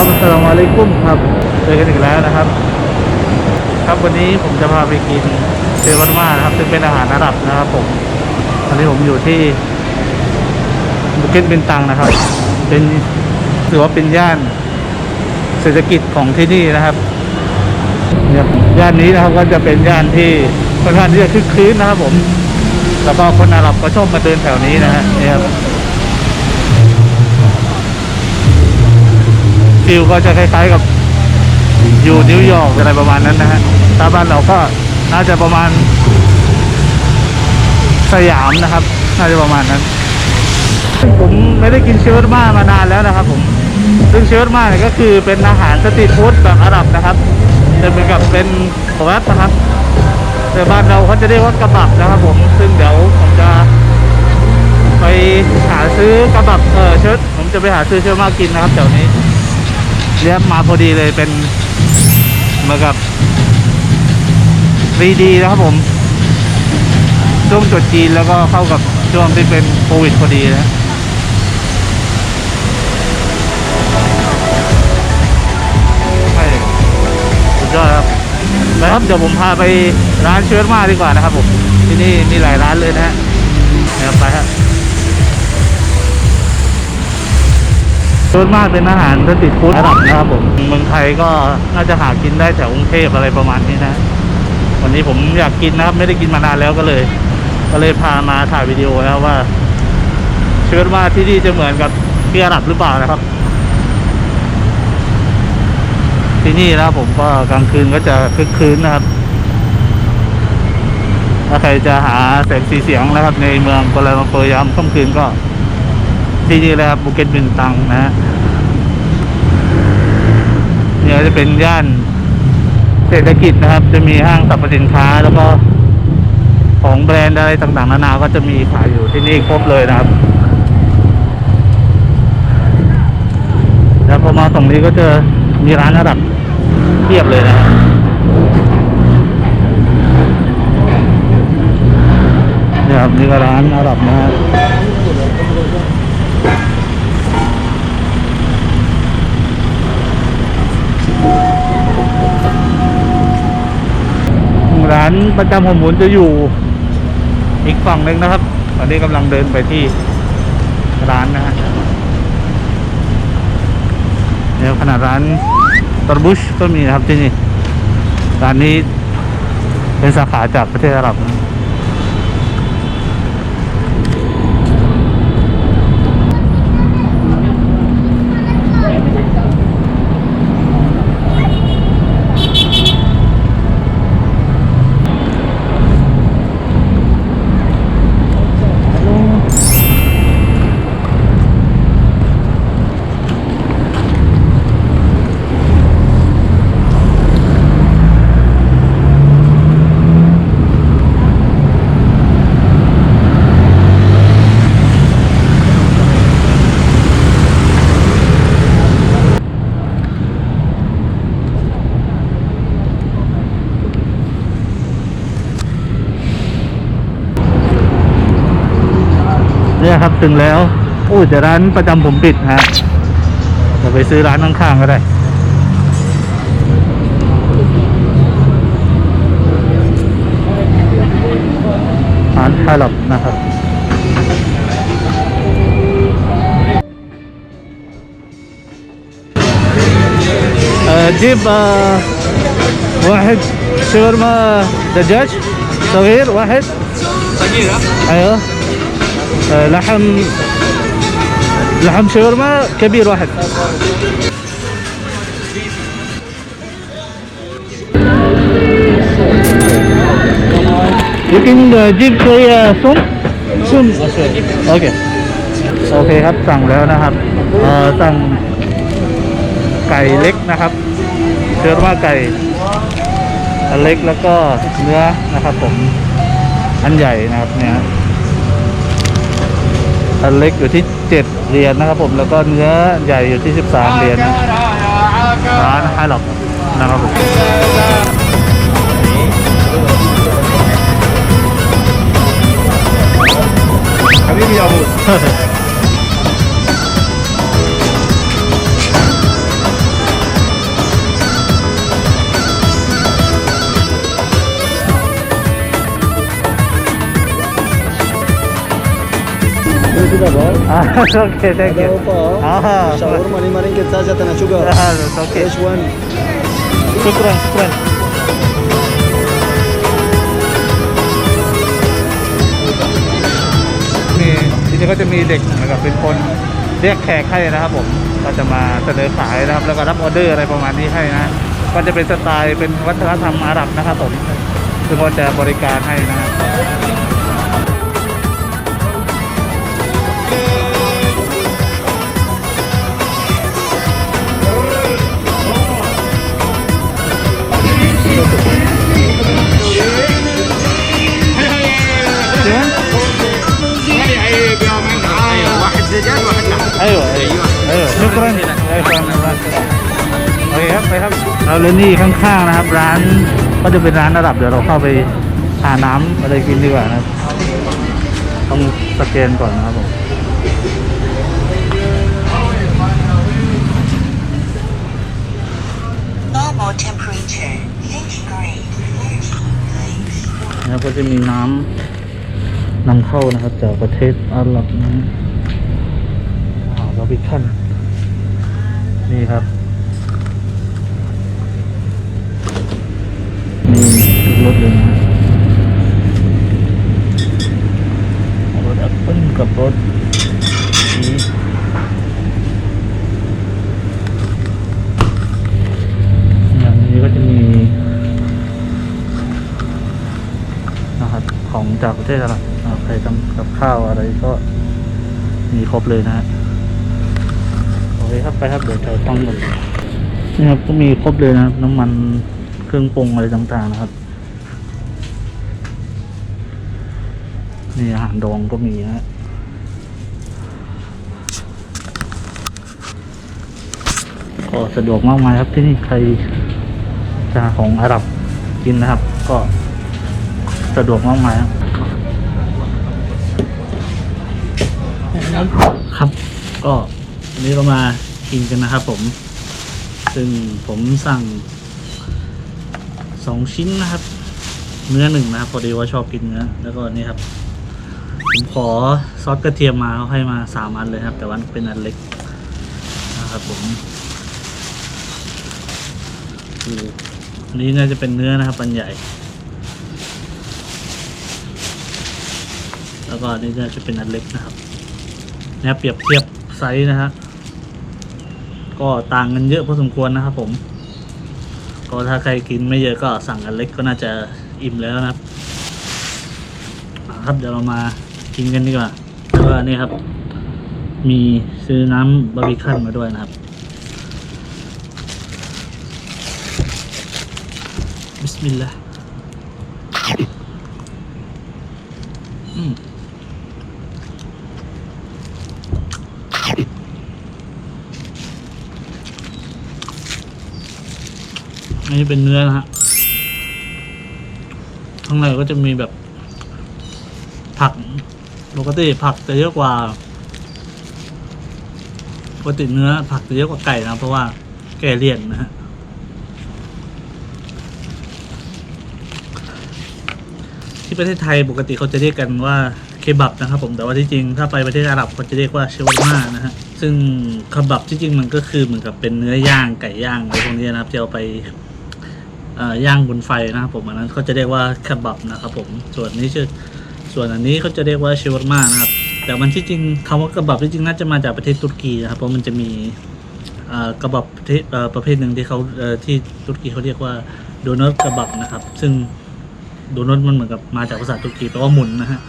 ครับสลามอะลัยกุมครับเจอกันอีกแล้วนะครับ ครับวันนี้ผมจะพาไปกินเซวันมานะครับซึ่งเป็นอาหารอาหรับนะครับผมตอนนี้ผมอยู่ที่บุกิตบินตังนะครับ เป็นถือว่าเป็นย่านเศรษฐกิจของที่นี่นะครับเนี่ยย่านนี้นะครับก็จะเป็นย่านที่ค่อนข้างที่จะคึกคืนนะครับ ผมแล้วก็คนอาหรับก็ชอบมาเดินแถวนี้นะฮะเนี่ยครับ ฟิลก็จะคล้ายๆกับอยู่นิวยอร์กอะไรประมาณนั้นนะฮะถ้าบ้านเราก็น่าจะประมาณ สยามนะครับ น่าจะประมาณนั้น ผมไม่ได้กินเชอร์มามานานแล้วนะครับ ผม ซึ่งเชอร์มาเนี่ยก็คือเป็นอาหารสตรีทฟู้ดแบบอาหรับนะครับจะเป็นกับเป็นขวัตนะครับ แต่บ้านเราเขาจะเรียกว่ากระบับนะครับ ผม ซึ่งเดี๋ยวผมจะไปหาซื้อกระบับเออเชิดผมจะไปหาซื้อเชอร์มากินนะครับแถวนี้ เรียบมาพอดีเลยเป็นเหมือนกับรีดีนะครับผมช่วงตรุษจีนแล้วก็เข้ากับช่วงที่เป็นโควิดพอดีนะใช่สุดยอดครับนะครับเดี๋ยวผมพาไปร้านเชิร์มาดีกว่านะครับผม ที่นี่มีหลายร้านเลยนะฮะ ส่วนมากเป็นอาหารสตรีทฟู้ดอาหรับนะครับผมเมืองไทยก็น่าจะหากินได้แถวกรุงเทพอะไรประมาณนี้นะ วันนี้ผมอยากกินนะครับ ไม่ได้กินมานานแล้วก็เลย ก็เลยพามาถ่ายวิดีโอนะครับว่าเชื่อว่าที่นี่จะเหมือนกับที่อาหรับหรือเปล่านะครับ ที่นี่นะผมก็กลางคืนก็จะคึกคืนนะครับ ถ้าใครจะหาแสงสีเสียงนะครับ ในเมืองกัลาลัมเปอร์ยามค่ำคืนก็ ที่นี่เลยครับบุเก็ตบินตังนะฮะเนี่ยจะเป็นย่านเศรษฐกิจนะครับ จะมีห้างสรรพสินค้าแล้วก็ของแบรนด์อะไรต่างๆนานาก็จะมีขายอยู่ที่นี่ครบเลยนะครับ แล้วพอมาตรงนี้ก็จะมีร้านอาหรับเทียบเลยนะครับนี่ครับนี่ก็ร้านอาหรับนะฮะ ประจำหัวหมุนจะอยู่อีกฝั่งหนึ่งนะครับ ตอนนี้กำลังเดินไปที่ร้านนะฮะเนี่ยขนาดร้านตอร์บุชก็มีนะครับที่นี่ร้านนี้เป็นสาขาจากประเทศอาหรับนะ เนี่ยครับถึงแล้วโอ้แต่ร้านประจำผมปิดฮะเราไปซื้อร้านข้างๆก็ได้ ร้านฮาลับนะครับ آه، جيب آه، واحد شاورما دجاج صغير واحد صغيرة ايوه آه، لحم لحم شاورما كبير واحد يمكن جيب شوية سم سم اوكي โอเคครับสั่งแล้วนะครับเอ่อสั่งไก่เล็กนะครับเชื่อว่าไก่อันเล็กแล้วก็เนื้อนะครับ ผม อันใหญ่นะครับเนี่ย อันเล็กอยู่ที่ 7 เหรียญนะครับผมแล้วก็เนื้อใหญ่อยู่ที่ 13 เหรียญร้านฮาลอกนะครับผมอันนี้มีอาวุธ sugar boy. อ่าโอเค thank you Ada apa? อ่า Shawarma lima ringgit saja tanah sugar. อ่าโอเค Fresh one. ชุกรันชุกรันมีทีนี้ก็จะมีเด็กนะครับเป็นคนเรียกแขกให้นะครับผมก็จะมาเสนอขายนะครับ แล้วก็รับออเดอร์อะไรประมาณนี้ให้นะ ก็จะเป็นสไตล์เป็นวัฒนธรรมอาหรับนะครับผมซึ่งก็จะบริการให้นะครับ ايوه ايوه ايوه شكرا شكراโอเคครับไปครับเราเลยนี่ข้างๆนะครับ ร้านก็จะเป็นร้านระดับเดี๋ยวเราเข้าไปหาน้ำอะไรกินดีกว่านะครับ ต้องสแกนก่อนนะครับผม Normal temperature, 50 grade, 30 นะครับก็จะมีน้ำนำเข้านะครับ จากประเทศอาหรับนะ อ่าบาร์บีคันนี่ครับมีทุกรสเลยนะรสแอปเปิลกับรสชีสอย่างนี้ก็จะมีนะครับของจากประเทศอาหรับอ่าใครทำกับข้าวอะไรก็มีครบเลยนะฮะ โอเคครับไปครับเดี๋ยวจะต้องหมดนี่ครับก็มีครบเลยนะครับ น้ำมันเครื่องปรุงอะไรต่างๆนะครับนี่อาหารดองก็มีนะฮะก็สะดวกมากมายครับที่นี่ใครจะหาของอาหรับกินนะครับ ก็สะดวกมากมายครับครับ ก็ วันนี้เรามากินกันนะครับผม ซึ่งผมสั่งสองชิ้นนะครับ เนื้อหนึ่งนะครับพอดีว่าชอบกินเนื้อแล้วก็นี่ครับผมขอซอสกระเทียมมาเขาให้มาสามอันเลยครับ แต่ว่าเป็นอันเล็กนะครับผมคืออันนี้น่าจะเป็นเนื้อนะครับอันใหญ่ แล้วก็อันนี้น่าจะเป็นอันเล็กนะครับเนี่ยเปรียบเทียบไซส์นะฮะ ก็ต่างกันเยอะพอสมควรนะครับ ผม ก็ถ้าใครกินไม่เยอะก็สั่งอันเล็กก็น่าจะอิ่มแล้วนะครับครับเดี๋ยวเรามากินกันดีกว่าแล้วก็นนี่ครับ มีซื้อน้ำบาร์บีคันมาด้วยนะครับบิสมิลลาห์ อันนี้เป็นเนื้อนะฮะ ข้างในก็จะมีแบบ ผัก ปกติผักจะเยอะกว่า ปกติเนื้อผักจะเยอะกว่าไก่นะ เพราะว่าแก่เลี่ยนนะฮะ ที่ประเทศไทยปกติเขาจะเรียกกันว่าเคบับนะครับผมแต่ว่าที่จริงถ้าไปประเทศอาหรับเขาจะเรียกว่าเชวาม่านะฮะซึ่งเคบับที่จริงมันก็คือเหมือนกับเป็นเนื้อย่างไก่ย่างอะไรพวกนี้นะครับจะเอาไป ย่างบนไฟนะครับผมอันนั้นเขาจะเรียกว่าคบับนะครับผมส่วนนี้ชื่อส่วนอันนี้เขาจะเรียกว่าเชวาม่านะครับแต่มันที่จริงคำว่าเคบับที่จริงน่าจะมาจากประเทศตุรกีนะครับเพราะมันจะมีกระบับประเภทหนึ่งที่เขาที่ตุรกีเขาเรียกว่าโดนัทกระบับนะครับ ซึ่งโดนัทมันเหมือนกับมาจากภาษาตุรกีแปลว่าหมุนนะฮะ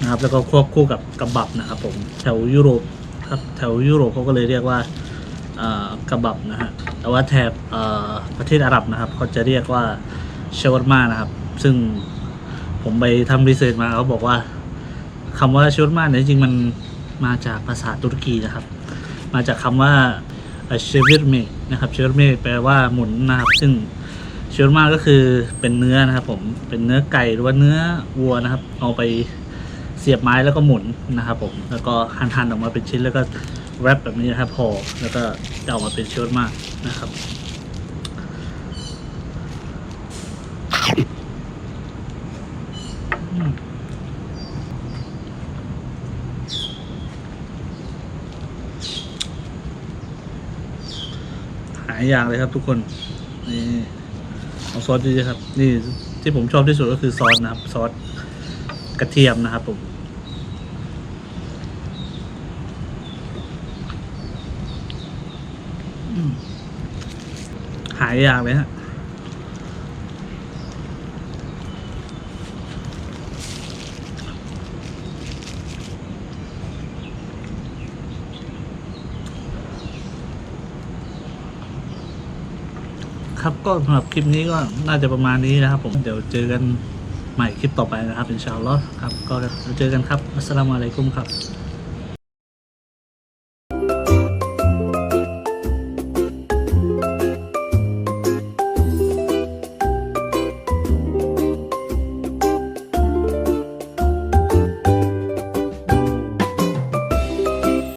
นะครับแล้วก็ควบคู่กับกับับนะครับผมแถวยุโรปครับแถวยุโรปเขาก็เลยเรียกว่า เอ่อกับับนะฮะ แต่ว่าแถบประเทศอาหรับนะครับ เขาจะเรียกว่าเชวร์มานะครับ ซึ่งผมไปทำรีเสิร์ชมาเขาบอกว่าคำว่าเชวร์มาเนี่ยจริงมันมาจากภาษาตุรกีนะครับ มาจากคำว่าเชวิร์เมนะครับเชวิร์เมแปลว่าหมุนนะครับ ซึ่งเชอร์มาก็คือเป็นเนื้อนะครับ ผมเป็นเนื้อไก่หรือว่าเนื้อวัวนะครับ เอาไปเสียบไม้แล้วก็หมุนนะครับ ผมแล้วก็หั่นๆออกมาเป็นชิ้นแล้วก็ แรปแบบนี้นะครับพอแล้วก็จะออกมาเป็นเชิดมากนะครับ หายอย่างเลยครับทุกคน นี่เอาซอสดีๆครับ นี่ที่ผมชอบที่สุดก็คือซอสนะครับ ซอสกระเทียมนะครับผม หายอย่างเลยฮะครับก็สำหรับคลิปนี้ก็น่าจะประมาณนี้นะครับ ผมเดี๋ยวเจอกันใหม่คลิปต่อไปนะครับอินชาอัลอครับ ก็เดี๋ยวเจอกันครับอัสสลามุอะลัยกุมครับ